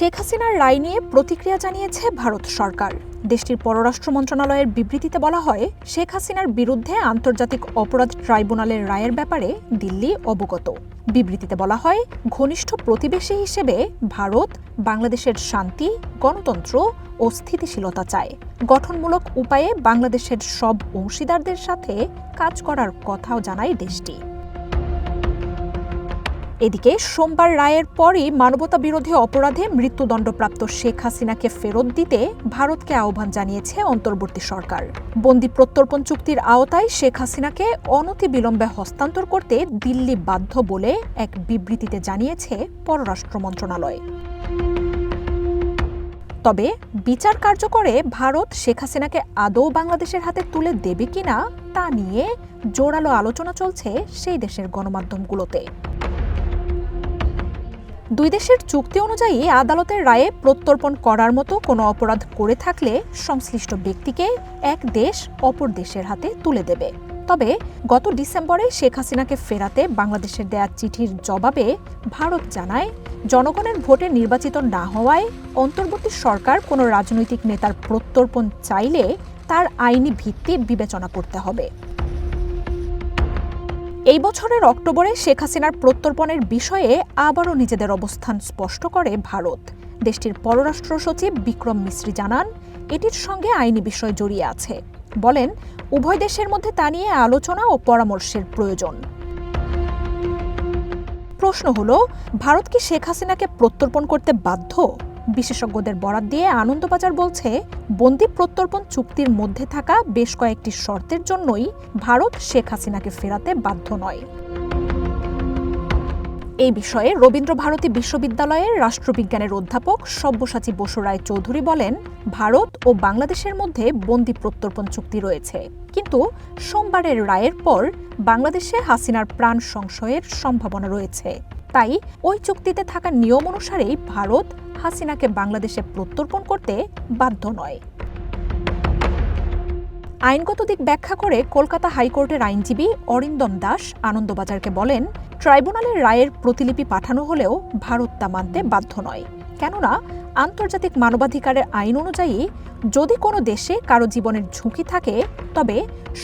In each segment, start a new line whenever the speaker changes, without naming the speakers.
শেখ হাসিনার রায় নিয়ে প্রতিক্রিয়া জানিয়েছে ভারত সরকার। দেশটির পররাষ্ট্র মন্ত্রণালয়ের বিবৃতিতে বলা হয়, শেখ হাসিনার বিরুদ্ধে আন্তর্জাতিক অপরাধ ট্রাইব্যুনালের রায়ের ব্যাপারে দিল্লি অবগত। বিবৃতিতে বলা হয়, ঘনিষ্ঠ প্রতিবেশী হিসেবে ভারত বাংলাদেশের শান্তি, গণতন্ত্র ও স্থিতিশীলতা চায়। গঠনমূলক উপায়ে বাংলাদেশের সব অংশীদারদের সাথে কাজ করার কথাও জানায় দেশটি। এদিকে সোমবার রায়ের পরই মানবতা বিরোধী অপরাধে মৃত্যুদণ্ডপ্রাপ্ত শেখ হাসিনাকে ফেরত দিতে ভারতকে আহ্বান জানিয়েছে অন্তর্বর্তী সরকার। বন্দি প্রত্যর্পণ চুক্তির আওতায় শেখ হাসিনাকে অনতিবিলম্বে হস্তান্তর করতে দিল্লি বাধ্য বলে এক বিবৃতিতে জানিয়েছে পররাষ্ট্র মন্ত্রণালয়। তবে বিচার কার্যকরে ভারত শেখ হাসিনাকে আদৌ বাংলাদেশের হাতে তুলে দেবে কিনা তা নিয়ে জোরালো আলোচনা চলছে সেই দেশের গণমাধ্যমগুলোতে। দুই দেশের চুক্তি অনুযায়ী আদালতের রায়ে প্রত্যর্পণ করার মতো কোনো অপরাধ করে থাকলে সংশ্লিষ্ট ব্যক্তিকে এক দেশ অপর দেশের হাতে তুলে দেবে। তবে গত ডিসেম্বরে শেখ হাসিনাকে ফেরাতে বাংলাদেশের দেয়া চিঠির জবাবে ভারত জানায়, জনগণের ভোটে নির্বাচিত না হওয়ায় অন্তর্বর্তী সরকার কোনো রাজনৈতিক নেতার প্রত্যর্পণ চাইলে তার আইনি ভিত্তি বিবেচনা করতে হবে। এই বছরের অক্টোবরে শেখ হাসিনার প্রত্যর্পণের বিষয়ে আবারও নিজেদের অবস্থান স্পষ্ট করে ভারত। দেশটির পররাষ্ট্র সচিব বিক্রম মিশ্রি জানান, এটির সঙ্গে আইনি বিষয় জড়িয়ে আছে। বলেন, উভয় দেশের মধ্যে তা নিয়ে আলোচনা ও পরামর্শের প্রয়োজন। প্রশ্ন হল, ভারত কি শেখ হাসিনাকে প্রত্যর্পণ করতে বাধ্য? বিশেষজ্ঞদের বরাত দিয়ে আনন্দবাজার বলছে, বন্দি প্রত্যর্পণ চুক্তির মধ্যে থাকা বেশ কয়েকটি শর্তের জন্যই ভারত শেখ হাসিনাকে ফেরাতে বাধ্য নয়। এই বিষয়ে রবীন্দ্র ভারতী বিশ্ববিদ্যালয়ের রাষ্ট্রবিজ্ঞানের অধ্যাপক সব্যসাচী বসু রায় চৌধুরী বলেন, ভারত ও বাংলাদেশের মধ্যে বন্দি প্রত্যর্পণ চুক্তি রয়েছে। কিন্তু সোমবারের রায়ের পর বাংলাদেশে হাসিনার প্রাণ সংশয়ের সম্ভাবনা রয়েছে। তাই ওই চুক্তিতে থাকা নিয়ম অনুসারেই ভারত হাসিনাকে বাংলাদেশে প্রত্যর্পণ করতে বাধ্য নয়। আইনগত দিক ব্যাখ্যা করে কলকাতা হাইকোর্টের আইনজীবী অরিন্দম দাস আনন্দবাজারকে বলেন, ট্রাইব্যুনালের রায়ের প্রতিলিপি পাঠানো হলেও ভারত তা মানতে বাধ্য নয়। কেননা, আন্তর্জাতিক মানবাধিকারের আইন অনুযায়ী যদি কোনো দেশে কারও জীবনের ঝুঁকি থাকে, তবে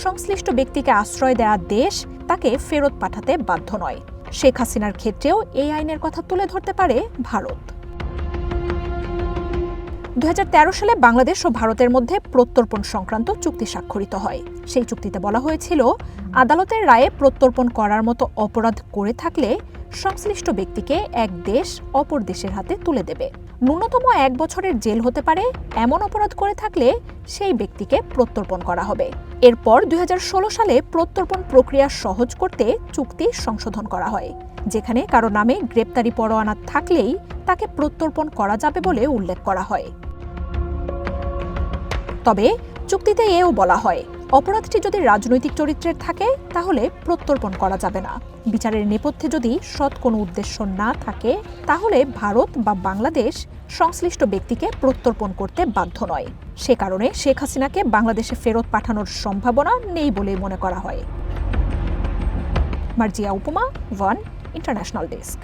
সংশ্লিষ্ট ব্যক্তিকে আশ্রয় দেওয়া দেশ তাকে ফেরত পাঠাতে বাধ্য নয়। শেখ হাসিনার ক্ষেত্রেও এই আইনের কথা তুলে ধরতে পারে ভারত। দুহাজার তেরো সালে বাংলাদেশ ও ভারতের মধ্যে প্রত্যর্পণ সংক্রান্ত চুক্তি স্বাক্ষরিত হয়। সেই চুক্তিতে বলা হয়েছিল, আদালতের রায়ে প্রত্যর্পণ করার মতো অপরাধ করে থাকলে সংশ্লিষ্ট ব্যক্তিকে এক দেশ অপর দেশের হাতে তুলে দেবে। ন্যূনতম এক বছরের জেল হতে পারে, এমন অপরাধ করে থাকলে সেই ব্যক্তিকে প্রত্যর্পণ করা হবে। এরপর দুই হাজার ষোলো সালে প্রত্যর্পণ প্রক্রিয়া সহজ করতে চুক্তি সংশোধন করা হয়, যেখানে কারও নামে গ্রেপ্তারি পরোয়ানা থাকলেই তাকে প্রত্যর্পণ করা যাবে বলে উল্লেখ করা হয়। তবে চুক্তিতে এও বলা হয় অপরাধটি যদি রাজনৈতিক চরিত্রের থাকে, তাহলে প্রত্যর্পণ করা যাবে না। বিচারের নেপথ্যে যদি সৎ কোনো উদ্দেশ্য না থাকে, তাহলে ভারত বা বাংলাদেশ সংশ্লিষ্ট ব্যক্তিকে প্রত্যর্পণ করতে বাধ্য নয়। সে কারণে শেখ হাসিনাকে বাংলাদেশে ফেরত পাঠানোর সম্ভাবনা নেই বলে মনে করা হয়। মার্জিয়া উপমা, ওয়ান ইন্টারন্যাশনাল ডেস্ক।